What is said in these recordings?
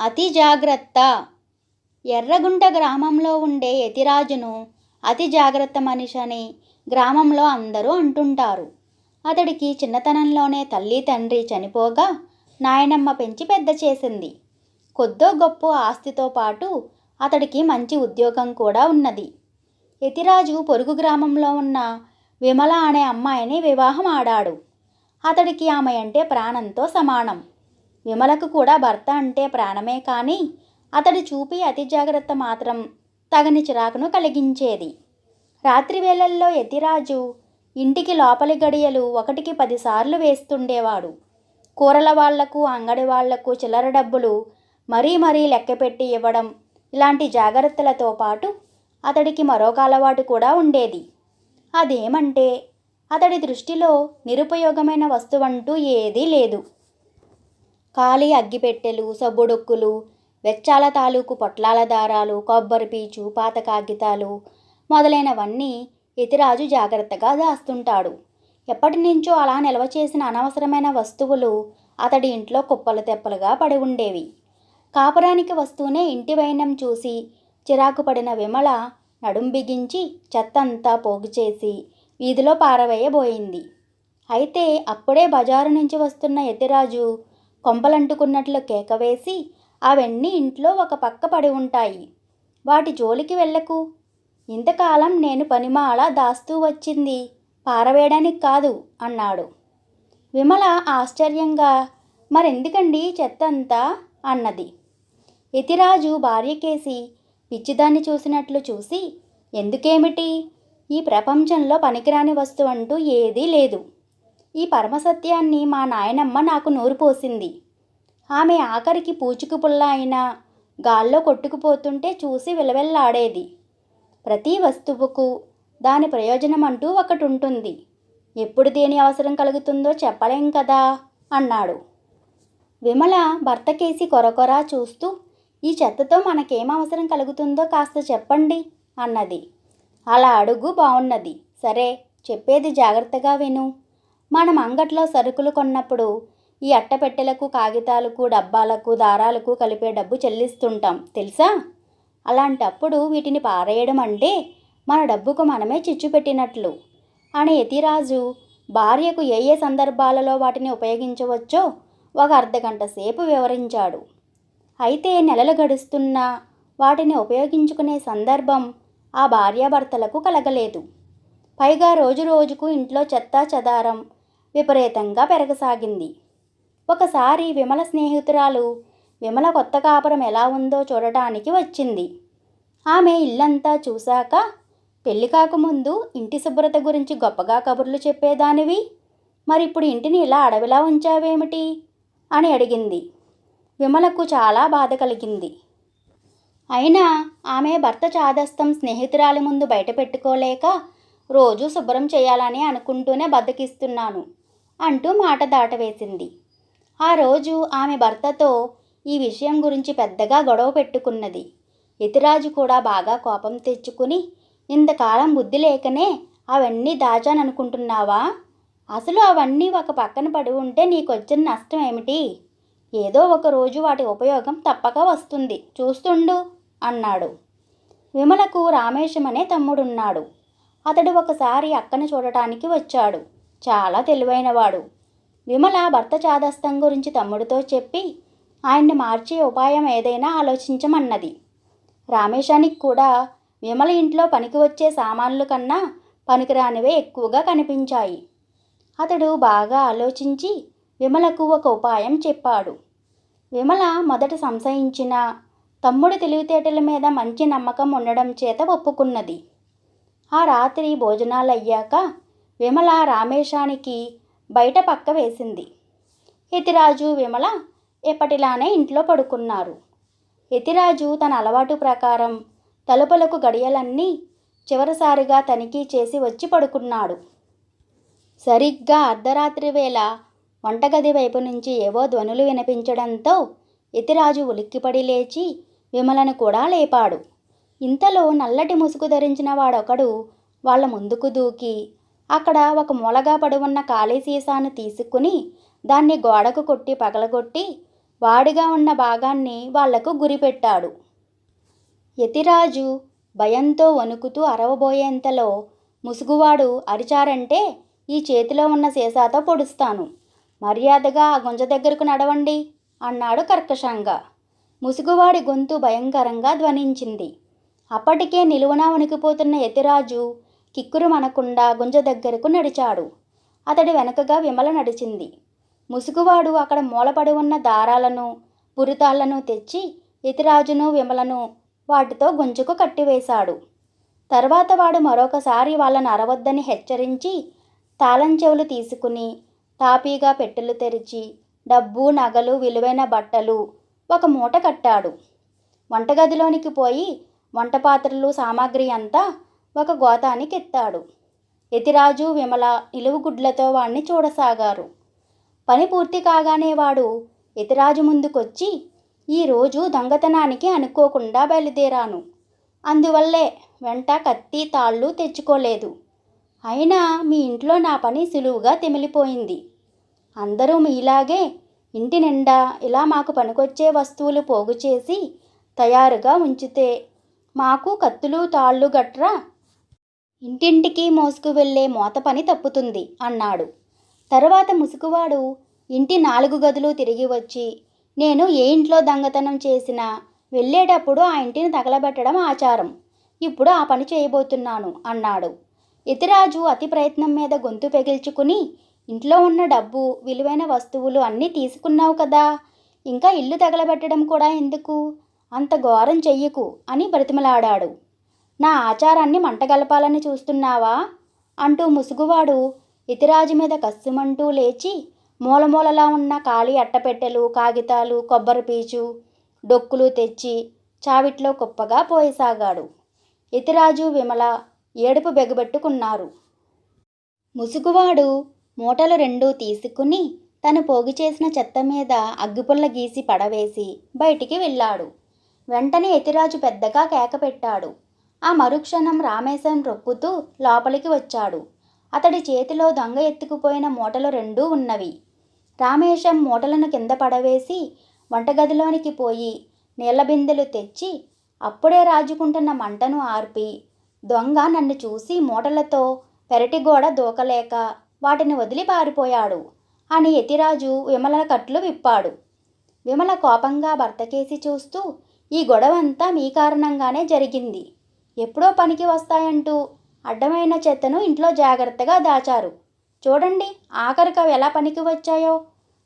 అతి జాగ్రత్త. ఎర్రగుంట గ్రామంలో ఉండే యతిరాజును అతి జాగ్రత్త మనిషి అని గ్రామంలో అందరూ అంటుంటారు. అతడికి చిన్నతనంలోనే తల్లి తండ్రి చనిపోగా నాయనమ్మ పెంచి పెద్ద చేసింది. కొద్దో గొప్ప ఆస్తితో పాటు అతడికి మంచి ఉద్యోగం కూడా ఉన్నది. యతిరాజు పొరుగు గ్రామంలో ఉన్న విమల అనే అమ్మాయిని వివాహం ఆడాడు. అతడికి ఆమె అంటే ప్రాణంతో సమానం. విమలకు కూడా భర్త అంటే ప్రాణమే కానీ అతడి చూపి అతి జాగ్రత్త మాత్రం తగని చిరాకును కలిగించేది. రాత్రి వేళల్లో యతిరాజు ఇంటికి లోపలి గడియలు ఒకటికి పదిసార్లు వేస్తుండేవాడు. కూరల వాళ్ళకు అంగడి వాళ్ళకు చిల్లర డబ్బులు మరీ మరీ లెక్కపెట్టి ఇవ్వడం ఇలాంటి జాగ్రత్తలతో పాటు అతడికి మరొక అలవాటు కూడా ఉండేది. అదేమంటే అతడి దృష్టిలో నిరుపయోగమైన వస్తువంటూ ఏదీ లేదు. ఖాళీ అగ్గిపెట్టెలు సబ్బుడొక్కులు వెచ్చాల తాలూకు పొట్లాల దారాలు కొబ్బరి పీచు పాత కాగితాలు మొదలైనవన్నీ యతిరాజు జాగ్రత్తగా దాస్తుంటాడు. ఎప్పటి నుంచో అలా నిల్వ చేసిన అనవసరమైన వస్తువులు అతడి ఇంట్లో కుప్పలు తెప్పలుగా పడి ఉండేవి. కాపురానికి వస్తూనే ఇంటి వైనం చూసి చిరాకు పడిన విమల నడుం బిగించి చెత్తంతా పోగు చేసి వీధిలో పారవేయబోయింది. అయితే అప్పుడే బజారు నుంచి వస్తున్న యతిరాజు కొంపలంటుకున్నట్లు కేక వేసి అవన్నీ ఇంట్లో ఒక పక్క పడి ఉంటాయి. వాటి జోలికి వెళ్ళకు. ఇంతకాలం నేను పనిమాల దాస్తూ వచ్చింది. పారవేయడానికి కాదు అన్నాడు. విమల ఆశ్చర్యంగా మరెందుకండి చెత్త అంతా అన్నది. యతిరాజు భార్యకేసి పిచ్చిదాన్ని చూసినట్లు చూసి ఎందుకేమిటి? ఈ ప్రపంచంలో పనికిరాని వస్తువు అంటూ ఏదీ లేదు. ఈ పరమసత్యాన్ని మా నాయనమ్మ నాకు నోరు పోసింది. ఆమె ఆఖరికి పూచుకు పుల్ల అయినా గాల్లో కొట్టుకుపోతుంటే చూసి విలవెల్లాడేది. ప్రతి వస్తువుకు దాని ప్రయోజనం అంటూ ఒకటి ఉంటుంది ఎప్పుడు దేని అవసరం కలుగుతుందో చెప్పలేం కదా అన్నాడు. విమల భర్తకేసి కొరకొరా చూస్తూ ఈ చెత్తతో మనకేం అవసరం కలుగుతుందో కాస్త చెప్పండి అన్నది. అలా అడుగు బాగున్నది సరే చెప్పేది జాగ్రత్తగా విను. మనం అంగట్లో సరుకులు కొన్నప్పుడు ఈ అట్టపెట్టెలకు కాగితాలకు డబ్బాలకు దారాలకు కలిపే డబ్బు చెల్లిస్తుంటాం తెలుసా? అలాంటప్పుడు వీటిని పారేయడం అంటే మన డబ్బుకు మనమే చిచ్చు పెట్టినట్లు. అని యతిరాజు భార్యకు ఏ ఏ సందర్భాలలో వాటిని ఉపయోగించవచ్చో ఒక అర్ధగంట సేపు వివరించాడు. అయితే నెలలు గడుస్తున్నా వాటిని ఉపయోగించుకునే సందర్భం ఆ భార్యాభర్తలకు కలగలేదు. పైగా రోజు రోజుకు ఇంట్లో చెత్త చెదారం విపరీతంగా పెరగసాగింది. ఒకసారి విమల స్నేహితురాలు విమల కొత్త కాపురం ఎలా ఉందో చూడటానికి వచ్చింది. ఆమె ఇల్లంతా చూశాక పెళ్ళి కాకముందు ఇంటి శుభ్రత గురించి గొప్పగా కబుర్లు చెప్పేదానివి. మరి ఇప్పుడు ఇంటిని ఇలా అడవిలా ఉంచావేమిటి? అని అడిగింది. విమలకు చాలా బాధ కలిగింది. అయినా ఆమె భర్త చాదస్తం స్నేహితురాలి ముందు బయట పెట్టుకోలేక రోజు శుభ్రం చేయాలని అనుకుంటూనే బద్దకిస్తున్నాను. అంటూ మాట దాటవేసింది. ఆ రోజు ఆమె భర్తతో ఈ విషయం గురించి పెద్దగా గొడవ పెట్టుకున్నది. యతిరాజు కూడా బాగా కోపం తెచ్చుకుని ఇంతకాలం బుద్ధి లేకనే అవన్నీ దాచాననుకుంటున్నావా? అసలు అవన్నీ ఒక పక్కన పడి ఉంటే నీకొచ్చిన నష్టం ఏమిటి? ఏదో ఒక రోజు వాటి ఉపయోగం తప్పక వస్తుంది. చూస్తుండు అన్నాడు. విమలకు రామేశం అనే తమ్ముడున్నాడు. అతడు ఒకసారి అక్కను చూడటానికి వచ్చాడు. చాలా తెలివైనవాడు. విమల భర్త చాదస్తం గురించి తమ్ముడితో చెప్పి ఆయన్ని మార్చే ఉపాయం ఏదైనా ఆలోచించమన్నది. రామేశానికి కూడా విమల ఇంట్లో పనికి వచ్చే సామాన్లు కన్నా పనికిరానివే ఎక్కువగా కనిపించాయి. అతడు బాగా ఆలోచించి విమలకు ఒక ఉపాయం చెప్పాడు. విమల మొదట సంశయించిన తమ్ముడు తెలివితేటల మీద మంచి నమ్మకం ఉండడం చేత ఒప్పుకున్నది. ఆ రాత్రి భోజనాలు అయ్యాక విమల రామేశానికి బయట పక్క వేసింది. యతిరాజు విమల ఎప్పటిలానే ఇంట్లో పడుకున్నారు. యతిరాజు తన అలవాటు ప్రకారం తలుపులకు గడియలన్నీ చివరిసారిగా తనిఖీ చేసి వచ్చి పడుకున్నాడు. సరిగ్గా అర్ధరాత్రి వేళ వంటగది వైపు నుంచి ఏవో ధ్వనులు వినిపించడంతో యతిరాజు ఉలిక్కిపడి లేచి విమలను కూడా లేపాడు. ఇంతలో నల్లటి ముసుగు ధరించిన వాడొకడు వాళ్ళ ముందుకు దూకి అక్కడ ఒక మూలగా పడి ఉన్న ఖాళీ సీసాను తీసుకుని దాన్ని గోడకు కొట్టి పగలగొట్టి వాడిగా ఉన్న భాగాన్ని వాళ్ళకు గురిపెట్టాడు. యతిరాజు భయంతో వణుకుతూ అరవబోయేంతలో ముసుగువాడు అరిచారంటే ఈ చేతిలో ఉన్న సీసాతో పొడుస్తాను. మర్యాదగా ఆ గుంజ దగ్గరకు నడవండి అన్నాడు కర్కశంగా. ముసుగువాడి గొంతు భయంకరంగా ధ్వనించింది. అప్పటికే నిలువునా వణికిపోతున్న యతిరాజు కిక్కురు మనకుండా గుంజ దగ్గరకు నడిచాడు. అతడి వెనకగా విమల నడిచింది. ముసుగువాడు అక్కడ మూలపడి ఉన్న దారాలను పురితాళ్ళను తెచ్చి ఇతిరాజును విమలను వాటితో గుంజుకు కట్టివేశాడు. తర్వాత వాడు మరొకసారి వాళ్ళను అరవద్దని హెచ్చరించి తాళం చెవులు తీసుకుని తాపీగా పెట్టెలు తెరిచి డబ్బు నగలు విలువైన బట్టలు ఒక మూట కట్టాడు. వంటగదిలోనికి పోయి వంట పాత్రలు సామాగ్రి అంతా ఒక గోతానికి ఎత్తాడు యతిరాజు విమల నిలువుగుడ్లతో వాణ్ణి చూడసాగారు. పని పూర్తి కాగానే వాడు యతిరాజు ముందుకొచ్చి ఈరోజు దొంగతనానికి అనుకోకుండా బయలుదేరాను. అందువల్లే వెంట కత్తి తాళ్ళు తెచ్చుకోలేదు. అయినా మీ ఇంట్లో నా పని సులువుగా తెమిలిపోయింది. అందరూ మీలాగే ఇంటి నిండా ఇలా మాకు పనికొచ్చే వస్తువులు పోగు చేసి తయారుగా ఉంచితే మాకు కత్తులు తాళ్ళు గట్రా ఇంటింటికి మోసుకు వెళ్ళే మోత పని తప్పుతుంది అన్నాడు. తరువాత ముసుగువాడు ఇంటి నాలుగు గదులు తిరిగి వచ్చి నేను ఏ ఇంట్లో దొంగతనం చేసినా వెళ్ళేటప్పుడు ఆ ఇంటిని తగలబెట్టడం ఆచారం. ఇప్పుడు ఆ పని చేయబోతున్నాను అన్నాడు. ఇతిరాజు అతి ప్రయత్నం మీద గొంతు పెగిల్చుకుని ఇంట్లో ఉన్న డబ్బు విలువైన వస్తువులు అన్నీ తీసుకున్నావు కదా ఇంకా ఇల్లు తగలబెట్టడం కూడా ఎందుకు? అంత ఘోరం చెయ్యకు అని బ్రతిమలాడాడు. నా ఆచారాన్ని మంటగలపాలని చూస్తున్నావా? అంటూ ముసుగువాడు ఇతిరాజు మీద కస్సుమంటూ లేచి మూలమూలలా ఉన్న ఖాళీ అట్టపెట్టెలు కాగితాలు కొబ్బరి పీచు డొక్కులు తెచ్చి చావిట్లో కుప్పగా పోయసాగాడు. ఇతిరాజు విమల ఏడుపు బెగబెట్టుకున్నారు. ముసుగువాడు మూటలు రెండూ తీసుకుని తను పోగు చేసిన చెత్త మీద అగ్గిపుల్ల గీసి పడవేసి బయటికి వెళ్ళాడు. వెంటనే యతిరాజు పెద్దగా కేక పెట్టాడు. ఆ మరుక్షణం రామేశం రొప్పుతూ లోపలికి వచ్చాడు. అతడి చేతిలో దొంగ ఎత్తుకుపోయిన మూటలు రెండూ ఉన్నవి. రామేశం మూటలను కింద పడవేసి వంటగదిలోనికి పోయి నీళ్ళ బిందెలు తెచ్చి అప్పుడే రాజుకుంటున్న మంటను ఆర్పి దొంగ నన్ను చూసి మూటలతో పెరటి గోడ దూకలేక వాటిని వదిలి పారిపోయాడు అని యతిరాజు విమల కట్లు విప్పాడు. విమల కోపంగా భర్తకేసి చూస్తూ ఈ గొడవంతా మీ కారణంగానే జరిగింది. ఎప్పుడో పనికి వస్తాయంటూ అడ్డమైన చెత్తను ఇంట్లో జాగ్రత్తగా దాచారు. చూడండి ఆఖరికి అవి ఎలా పనికి వచ్చాయో.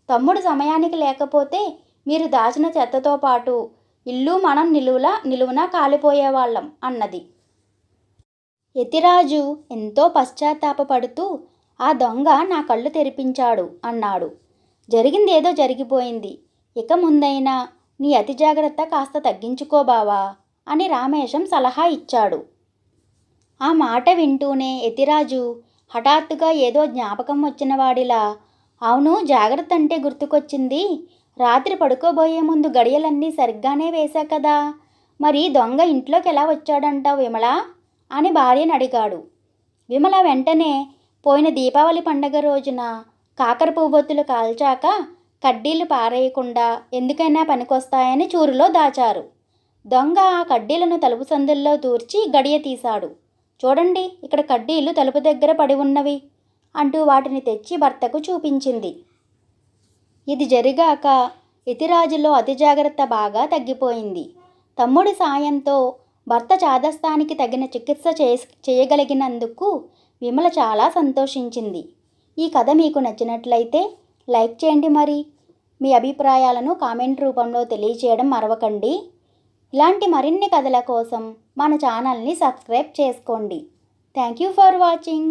తమ్ముడు సమయానికి లేకపోతే మీరు దాచిన చెత్తతో పాటు ఇల్లు మనం నిలువులా నిలువున కాలిపోయేవాళ్ళం అన్నది. యతిరాజు ఎంతో పశ్చాత్తాపపడుతూ ఆ దొంగ నా కళ్ళు తెరిపించాడు అన్నాడు. జరిగిందేదో జరిగిపోయింది. ఇక ముందైనా నీ అతి జాగ్రత్త కాస్త తగ్గించుకోబావా అని రామేశం సలహా ఇచ్చాడు. ఆ మాట వింటూనే యతిరాజు హఠాత్తుగా ఏదో జ్ఞాపకం వచ్చిన వాడిలా అవును జాగ్రత్త అంటే గుర్తుకొచ్చింది. రాత్రి పడుకోబోయే ముందు గడియలన్నీ సరిగ్గానే వేశా కదా మరి దొంగ ఇంట్లోకి ఎలా వచ్చాడంటావు విమల? అని భార్యను అడిగాడు. విమల వెంటనే పోయిన దీపావళి పండగ రోజున కాకర పువ్వొత్తులు కాల్చాక కడ్డీలు పారేయకుండా ఎందుకైనా పనికొస్తాయని చూరులో దాచారు. దొంగ ఆ కడ్డీలను తలుపు సందుల్లో దూర్చి గడియ తీశాడు. చూడండి ఇక్కడ కడ్డీలు తలుపు దగ్గర పడి ఉన్నవి అంటూ వాటిని తెచ్చి భర్తకు చూపించింది. ఇది జరిగాక ఇతిరాజులో అతి జాగ్రత్త బాగా తగ్గిపోయింది. తమ్ముడి సాయంతో భర్త చాదస్తానికి తగిన చికిత్స చేయగలిగినందుకు విమల చాలా సంతోషించింది. ఈ కథ మీకు నచ్చినట్లయితే లైక్ చేయండి మరి. మీ అభిప్రాయాలను కామెంట్ రూపంలో తెలియచేయడం మరవకండి. ఇలాంటి మరిన్ని కథల కోసం మన ఛానల్ని సబ్స్క్రైబ్ చేసుకోండి. Thank you for watching